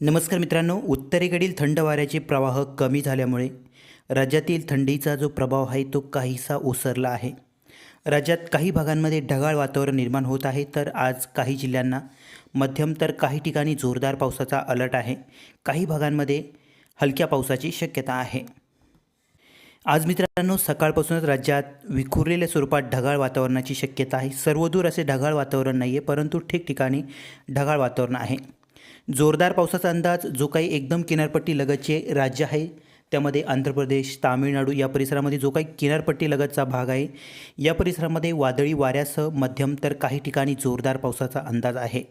नमस्कार मित्रांनो उत्तरेकडील थंड वाऱ्याचे प्रवाह कमी झाल्यामुळे राज्यातील थंडीचा जो प्रभाव आहे तो काहीसा ओसरला आहे. राज्यात काही भागांमध्ये ढगाळ वातावरण निर्माण होत आहे तर आज काही जिल्ह्यांना मध्यम तर काही ठिकाणी जोरदार पावसाचा अलर्ट आहे. काही भागांमध्ये हलक्या पावसाची शक्यता आहे. आज मित्रांनो सकाळपासूनच राज्यात विखुरलेल्या स्वरूपात ढगाळ वातावरणाची शक्यता आहे. सर्वदूर असे ढगाळ वातावरण नाही आहे परंतु ठिकठिकाणी ढगाळ वातावरण आहे. जोरदार पावसाचा अंदाज जो काही एकदम किनारपट्टी लगतचे राज्य आहे त्यामध्ये आंध्र प्रदेश तामिळनाडू या परिसरामध्ये जो काही किनारपट्टी लगतचा भाग आहे या परिसरामध्ये वादळी वाऱ्यासह मध्यम तर काही ठिकाणी जोरदार पावसाचा अंदाज आहे.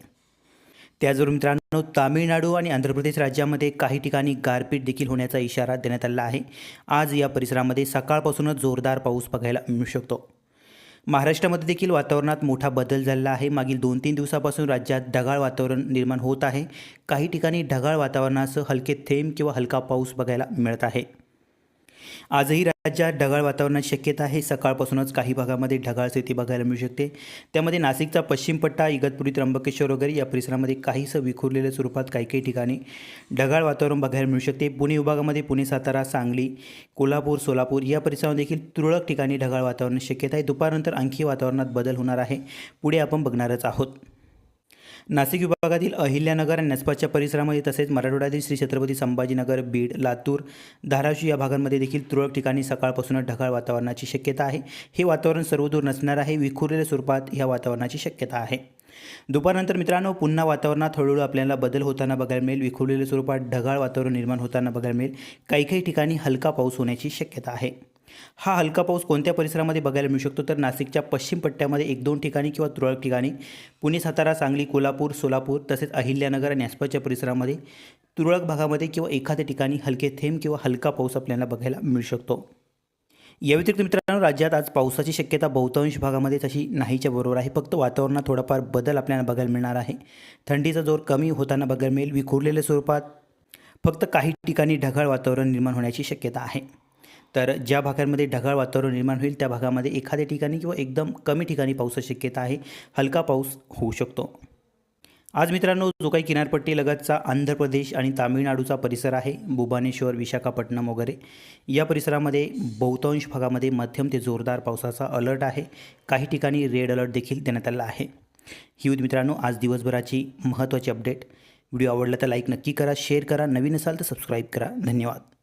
त्याचबरोबर मित्रांनो तामिळनाडू आणि आंध्र प्रदेश राज्यामध्ये काही ठिकाणी गारपीट देखील होण्याचा इशारा देण्यात आला आहे. आज या परिसरामध्ये सकाळपासूनच जोरदार पाऊस बघायला मिळू शकतो. महाराष्ट्रामध्ये देखील वातावरणात मोठा बदल झालेला आहे. मागील दोन तीन दिवसापासून राज्यात ढगाळ वातावरण निर्माण होत आहे. काही ठिकाणी ढगाळ वातावरणासह हलके थेंब किंवा हलका पाऊस बघायला मिळत आहे. आजही राज्यात ढगाळ वातावरणाची शक्यता आहे. सकाळपासूनच काही भागामध्ये ढगाळ स्थिती बघायला मिळू शकते. त्यामध्ये नाशिकचा पश्चिम पट्टा इगतपुरी त्र्यंबकेश्वर वगैरे या परिसरामध्ये काहीसं विखुरलेल्या स्वरूपात काही काही ठिकाणी ढगाळ वातावरण बघायला मिळू शकते. पुणे विभागामध्ये पुणे सातारा सांगली कोल्हापूर सोलापूर या परिसरामध्ये देखील तुरळक ठिकाणी ढगाळ वातावरणाची शक्यता आहे. दुपारनंतर आणखी वातावरणात बदल होणार आहे. पुढे आपण बघणारच आहोत. नाशिक विभागातील अहिल्यानगर आणि नसपाच्या परिसरामध्ये तसेच मराठवाड्यातील श्री छत्रपती संभाजीनगर बीड लातूर धाराशिव या भागांमध्ये देखील तुरळक ठिकाणी सकाळपासूनच ढगाळ वातावरणाची शक्यता आहे. हे वातावरण सर्वदूर नसणार आहे. विखुरलेल्या स्वरूपात ह्या वातावरणाची शक्यता आहे. दुपारनंतर मित्रांनो पुन्हा वातावरणात हळूहळू आपल्याला बदल होताना बघायला मिळेल. विखुरलेल्या स्वरूपात ढगाळ वातावरण निर्माण होताना बघायला मिळेल. काही काही ठिकाणी हलका पाऊस होण्याची शक्यता आहे. हा हलका पाऊस कोणत्या परिसरामध्ये बघायला मिळू शकतो? तर नाशिकच्या पश्चिम पट्ट्यामध्ये एक दोन ठिकाणी किंवा तुरळक ठिकाणी. पुणे सातारा सांगली कोल्हापूर सोलापूर तसेच अहिल्यानगर आणि आसपासच्या परिसरामध्ये तुरळक भागामध्ये किंवा एखाद्या ठिकाणी हलके थेंब किंवा हलका पाऊस आपल्याला बघायला मिळू शकतो. या व्यतिरिक्त मित्रांनो राज्यात आज पावसाची शक्यता बहुतांश भागामध्ये तशी नाहीच्या बरोबर आहे. फक्त वातावरणात थोडाफार बदल आपल्याला बघायला मिळणार आहे. थंडीचा जोर कमी होताना बघायला मिळेल. विखुरलेल्या स्वरूपात फक्त काही ठिकाणी ढगाळ वातावरण निर्माण होण्याची शक्यता आहे. तर ज्या भागांमध्ये ढगाळ वातावरण निर्माण होईल त्या भागामध्ये एखाद्या ठिकाणी किंवा एकदम कमी ठिकाणी पावसाची शक्यता आहे. हलका पाऊस होऊ शकतो. आज मित्रांनो जो काही किनारपट्टी लगतचा आंध्र प्रदेश आणि तामिळनाडूचा परिसर आहे. भुवनेश्वर विशाखापट्टणम वगैरे. या परिसरामध्ये बहुतांश भागामध्ये मध्यम ते जोरदार पावसाचा अलर्ट आहे. काही ठिकाणी रेड अलर्ट देखील देण्यात आला आहे. ही होती मित्रांनो आज दिवसभराची महत्त्वाची अपडेट. व्हिडिओ आवडला तर लाईक नक्की करा शेअर करा. नवीन असाल तर सबस्क्राईब करा. धन्यवाद.